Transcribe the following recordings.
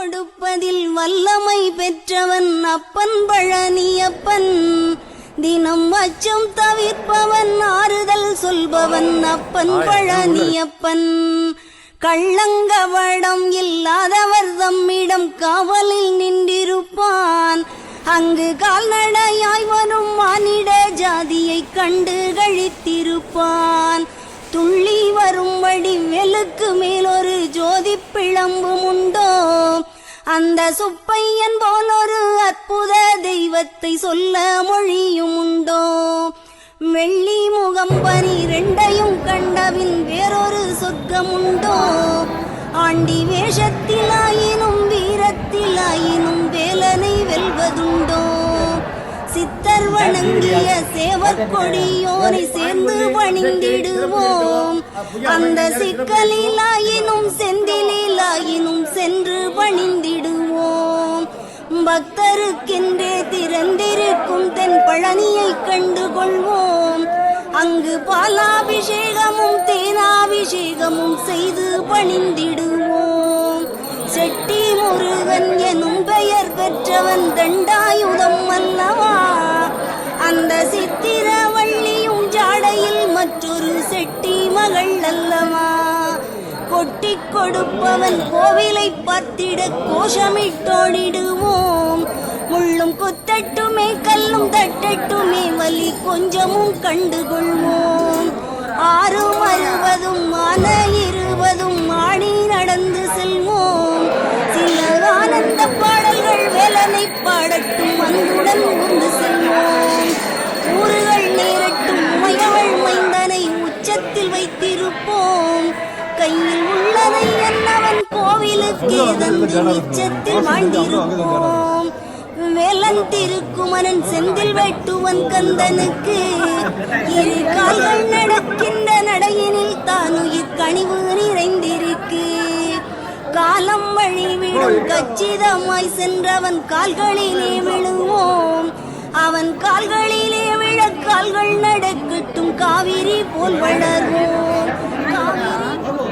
கொடுப்பதில் வல்லமை பெற்றவன் அப்பன் பழனியப்பன் தினம் அச்சம் தவிர்ப்பவன் ஆறுதல் சொல்பவன் அப்பன் பழனியப்பன் கள்ளங்கவடம் இல்லாதவர் தம்மிடம் காவலில் நின்றிருப்பான். அங்கு கால்நடையாய் வரும் மானிட ஜாதியைக் கண்டு கழித்திருப்பான். துள்ளி வரும்படி வெளுக்கு மேலொரு ஜோதி பிளம்பும் உண்டோ? அந்த சுப்பையன் போல் ஒரு அற்புத தெய்வத்தை சொல்ல மொழியும் உண்டோ? வெள்ளி முகம் பனி பனிரெண்டையும் கண்டவின் வேறொரு சொர்க்கம் உண்டோ? ஆண்டி வேஷத்திலாயினும் வீரத்திலாயினும் வேலனை வெல்வதுண்டோ? சித்தர் வணங்கிய சேவர் கொடியோரை சேர்ந்து பணிந்திடுவோம். அந்த சிக்கலிலாயினும் செந்திலாயினும் சென்று பக்தருக்கென்றே திறந்திருக்கும் தென் பழனியை கண்டு கொள்வோம் அங்கு பாலாபிஷேகமும் தேனாபிஷேகமும் செய்து பணிந்திடுவோம். செட்டி முருகன் எனும் பெயர் பெற்றவன் தண்டாயுதம் அல்லவா கட்டி கொடுப்பவன் கோவிலை பார்த்திட கோஷமிட்டோடிடுவோம் முள்ளும் குத்தட்டுமே கல்லும் தட்டட்டுமே வலி கொஞ்சமும் கண்டுகொள்வோம். ஆறும் அறுபதும் மன இருபதும் ஆடி நடந்து செல்வோம். சில ஆனந்த பாடல்கள் வேலனை பாடட்டும் அன்புடன் உந்து செல்வோம் கோவிலுக்கு தந்து நிச்சத்தில் செந்தில் வெட்டுவன் கந்தனுக்கு இரு கால்கள் நடக்கின்ற நடையினில் தானுயிர் கனிவு நிறைந்திருக்கு. காலம் வழிவிடும் கச்சிதமாய் சென்றவன் கால்களிலே விழுவோம். அவன் கால்களிலே விழ கால்கள் நடக்கட்டும். காவிரி போல் வளர்வோம். காவிரி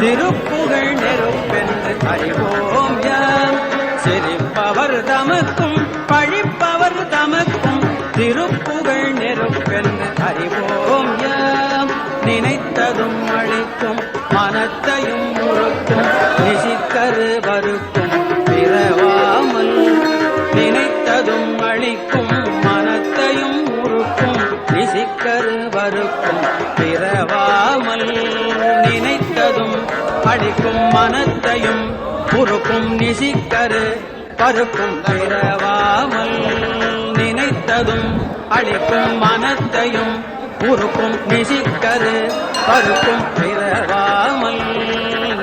திருப்புகழ் நெருப்பென்று அறிவோம் யாம். சிரிப்பவர் தமக்கும் பழிப்பவர் தமக்கும் திருப்புகழ் நெருப்பென்று அறிவோம் யாம். நினைத்ததும் அழிக்கும் மனத்தையும் முறுக்கும் நிசித்தரு வருக்கும் உருக்கும் வருக்கும் பிறவாமல் நினைத்ததும் அடிக்கும் மனத்தையும் குறுக்கும் நிசிக்கரு பருக்கும் பிறவாமல் நினைத்ததும் அழிக்கும் மனத்தையும் குறுக்கும் நிசிக்கரு பருக்கும் பிறவாமல்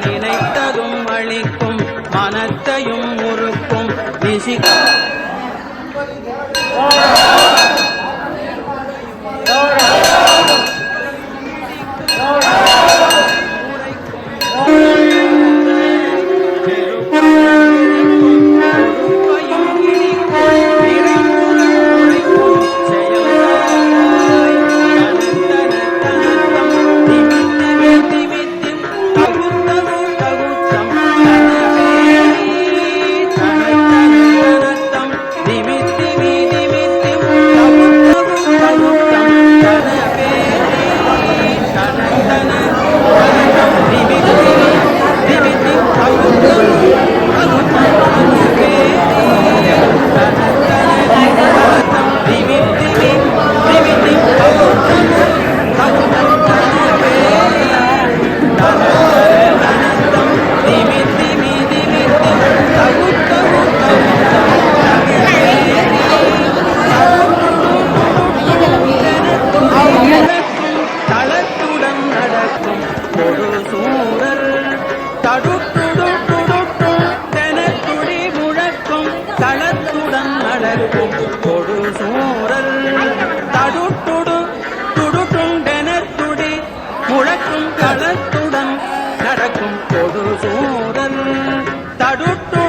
நினைத்ததும் அழிக்கும் மனத்தையும் உருக்கும் நிசிக்க கொடு சூரல் தடுட்டுடு துடுட்டுண்டெனர் துடி முழக்கும் களத்துடன் நடக்கும் கொடு சூரல் தடுட்டு